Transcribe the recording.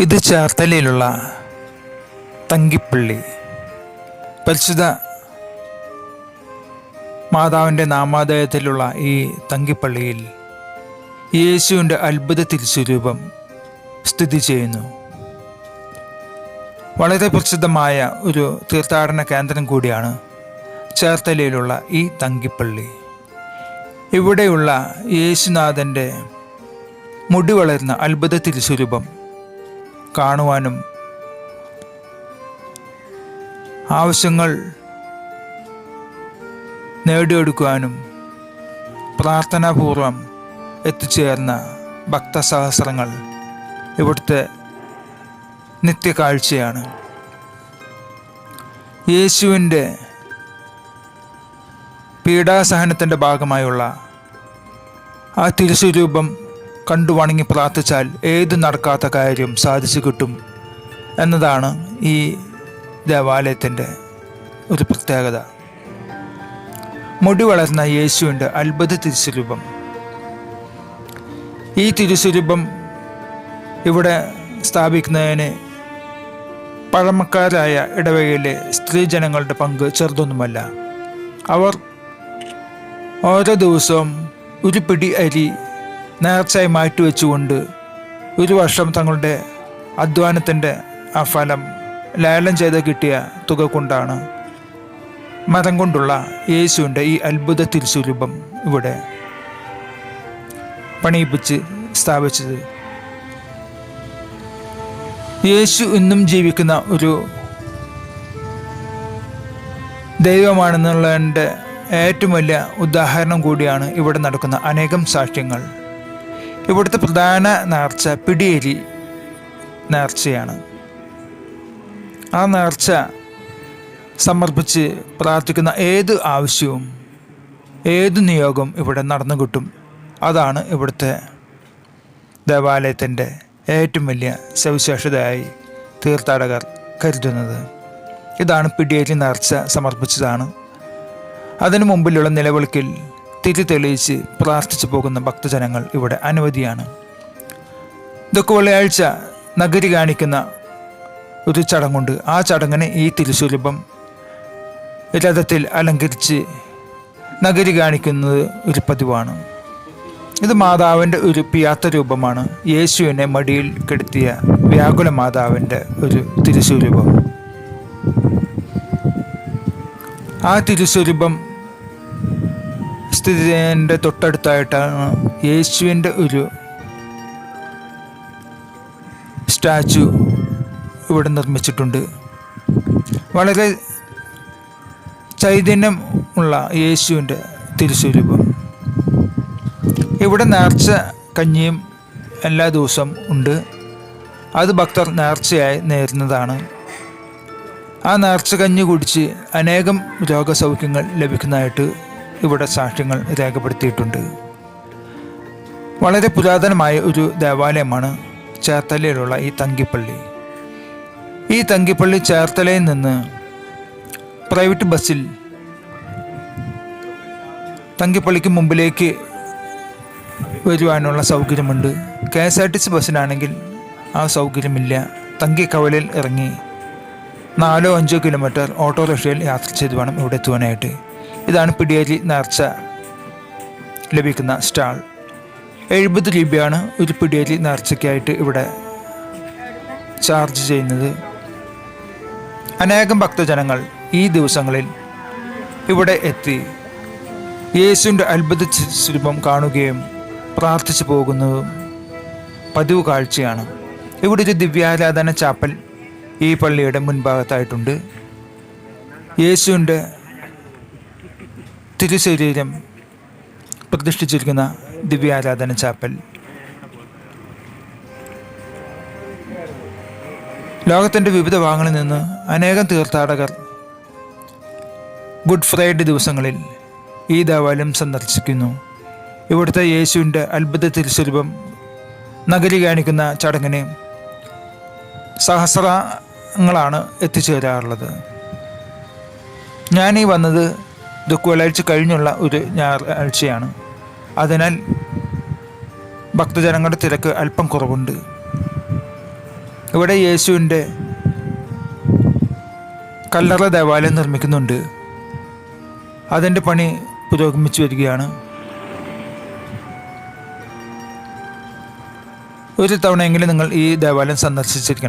ഇത് ചേർത്തലയിലുള്ള തങ്കിപ്പള്ളി. പരിശുദ്ധ മാതാവിന്റെ നാമാദയത്തിലുള്ള ഈ തങ്കിപ്പള്ളിയിൽ യേശുവിന്റെ അത്ഭുത തിരുസ്വരൂപം സ്ഥിതി ചെയ്യുന്നു. വളരെ പ്രസിദ്ധമായ ഒരു തീർത്ഥാടന കേന്ദ്രം കൂടിയാണ് ചേർത്തലയിലുള്ള ഈ തങ്കിപ്പള്ളി. ഇവിടെയുള്ള യേശുനാഥന്റെ മുടി വളരുന്ന അത്ഭുത തിരുസ്വരൂപം കാണുവാനും ആവശ്യങ്ങൾ നേടിയെടുക്കുവാനും പ്രാർത്ഥനാപൂർവം എത്തിച്ചേർന്ന ഭക്തസഹസ്രങ്ങൾ ഇവിടുത്തെ നിത്യകാഴ്ചയാണ്. യേശുവിന്റെ പീഡാസഹനത്തിന്റെ ഭാഗമായുള്ള ആ തിരുസ്വരൂപം കണ്ടു വണങ്ങി പ്രാർത്ഥിച്ചാൽ ഏത് നടക്കാത്ത കാര്യം സാധിച്ചു കിട്ടും എന്നതാണ് ഈ ദേവാലയത്തിന്റെ ഒരു പ്രത്യേകത. മുടി വളർന്ന യേശുവിന്റെ അത്ഭുത തിരുസ്വരൂപം. ഈ തിരുസ്വരൂപം ഇവിടെ സ്ഥാപിക്കുന്നതിന് പഴമക്കാരായ ഇടവകയിലെ സ്ത്രീജനങ്ങളുടെ പങ്ക് ചെറുതൊന്നുമല്ല. അവർ ഓരോ ദിവസവും ഒരു പിടി അരി നേർച്ചയായി മാറ്റിവെച്ചുകൊണ്ട് ഒരു വർഷം തങ്ങളുടെ അധ്വാനത്തിന്റെ ആ ഫലം ലേലം ചെയ്ത് കിട്ടിയ തുക കൊണ്ടാണ് മരം കൊണ്ടുള്ള യേശുവിന്റെ ഈ അത്ഭുത തിരുസ്വരൂപം ഇവിടെ പണിയിപ്പിച്ച് സ്ഥാപിച്ചത്. യേശു ഇന്നും ജീവിക്കുന്ന ഒരു ദൈവമാണെന്നുള്ളതിന്റെ ഏറ്റവും വലിയ ഉദാഹരണം കൂടിയാണ് ഇവിടെ നടക്കുന്ന അനേകം സാക്ഷ്യങ്ങൾ. ഇവിടുത്തെ പ്രധാന നേർച്ച പിടിയേരി നേർച്ചയാണ്. ആ നേർച്ച സമർപ്പിച്ച് പ്രാർത്ഥിക്കുന്ന ഏത് ആവശ്യവും ഏത് നിയോഗം ഇവിടെ നടന്നു കിട്ടും അതാണ് ഇവിടുത്തെ ദേവാലയത്തിന്റെ ഏറ്റവും വലിയ സവിശേഷതയായി തീർത്ഥാടകർ കരുതുന്നത്. ഇതാണ് പിടിയേറ്റി നേർച്ച സമർപ്പിച്ചതാണ്. അതിനു മുമ്പിലുള്ള നിലവിളിക്കിൽ തിരി തെളിയിച്ച് പ്രാർത്ഥിച്ചു പോകുന്ന ഭക്തജനങ്ങൾ ഇവിടെ അനവധിയാണ്. ഇതൊക്കെ വെള്ളിയാഴ്ച നഗരി കാണിക്കുന്ന ഒരു ചടങ്ങുണ്ട്. ആ ചടങ്ങിനെ ഈ തിരുസുലഭം രഥത്തിൽ അലങ്കരിച്ച് നഗരി കാണിക്കുന്നത് ഒരു പതിവാണ്. ഇത് മാതാവിന്റെ ഒരു പിയാത്ത രൂപമാണ്. യേശുവിനെ മടിയിൽ കെടുത്തിയ വ്യാകുല മാതാവിന്റെ ഒരു തിരുസ്വരൂപം. ആ തിരുസ്വരൂപം സ്ഥിതി ചെയ്യുന്നതിന്റെ തൊട്ടടുത്തായിട്ടാണ് യേശുവിന്റെ ഒരു സ്റ്റാച്ചു ഇവിടെ നിർമ്മിച്ചിട്ടുണ്ട്. വളരെ ചൈതന്യം ഉള്ള യേശുവിന്റെ തിരുസ്വരൂപം. ഇവിടെ നേർച്ച കഞ്ഞിയും എല്ലാ ദിവസവും ഉണ്ട്. അത് ഭക്തർ നേർച്ചയായി നേരുന്നതാണ്. ആ നേർച്ച കഞ്ഞി കുടിച്ച് അനേകം രോഗസൗഖ്യങ്ങൾ ലഭിക്കുന്നതായിട്ട് ഇവിടെ സാക്ഷ്യങ്ങൾ രേഖപ്പെടുത്തിയിട്ടുണ്ട്. വളരെ പുരാതനമായ ഒരു ദേവാലയമാണ് ചേർത്തലയിലുള്ള ഈ തങ്കിപ്പള്ളി. ഈ തങ്കിപ്പള്ളി ചേർത്തലയിൽ നിന്ന് പ്രൈവറ്റ് ബസ്സിൽ തങ്കിപ്പള്ളിക്ക് മുമ്പിലേക്ക് വരുവാനുള്ള സൗകര്യമുണ്ട്. K S R T C ബസ്സിനാണെങ്കിൽ ആ സൗകര്യമില്ല. തങ്കിക്കവലിൽ ഇറങ്ങി നാലോ അഞ്ചോ കിലോമീറ്റർ ഓട്ടോറിക്ഷയിൽ യാത്ര ചെയ്ത് വേണം ഇവിടെ എത്തുവാനായിട്ട്. ഇതാണ് പിടിയേരി നേർച്ച ലഭിക്കുന്ന സ്റ്റാൾ. എഴുപത് രൂപയാണ് ഒരു പിടിയേരി നേർച്ചയ്ക്കായിട്ട് ഇവിടെ ചാർജ് ചെയ്യുന്നത്. അനേകം ഭക്തജനങ്ങൾ ഈ ദിവസങ്ങളിൽ ഇവിടെ എത്തി. യേശുവിന്റെ അത്ഭുത സ്വരൂപം കാണുകയും പ്രാർത്ഥിച്ചു പോകുന്നതും പതിവ് കാഴ്ചയാണ്. ഇവിടെ ഒരു ദിവ്യാരാധന ചാപ്പൽ ഈ പള്ളിയുടെ മുൻഭാഗത്തായിട്ടുണ്ട്. യേശുവിന്റെ തിരുശരീരം പ്രതിഷ്ഠിച്ചിരിക്കുന്ന ദിവ്യാരാധന ചാപ്പൽ. ലോകത്തിന്റെ വിവിധ ഭാഗങ്ങളിൽ നിന്ന് അനേകം തീർത്ഥാടകർ ഗുഡ് ഫ്രൈഡേ ദിവസങ്ങളിൽ ഈ ദേവാലയം സന്ദർശിക്കുന്നു. ഇവിടുത്തെ യേശുവിന്റെ അത്ഭുത തിരുസ്വരൂപം നഗരി കാണിക്കുന്ന ചടങ്ങിന് സഹസ്രങ്ങളാണ് എത്തിച്ചേരാറുള്ളത്. ഞാനീ വന്നത് ദുഃഖവെള്ളിയാഴ്ച കഴിഞ്ഞുള്ള ഒരു ഞായറാഴ്ചയാണ് അതിനാൽ ഭക്തജനങ്ങളുടെ തിരക്ക് അല്പം കുറവുണ്ട്. ഇവിടെ യേശുവിന്റെ കല്ലറ ദേവാലയം നിർമ്മിക്കുന്നുണ്ട്. അതിന്റെ പണി പുരോഗമിച്ചു വരികയാണ്. ഒരു തവണയെങ്കിലും നിങ്ങൾ ഈ ദേവാലയം സന്ദർശിച്ചിരിക്കണം.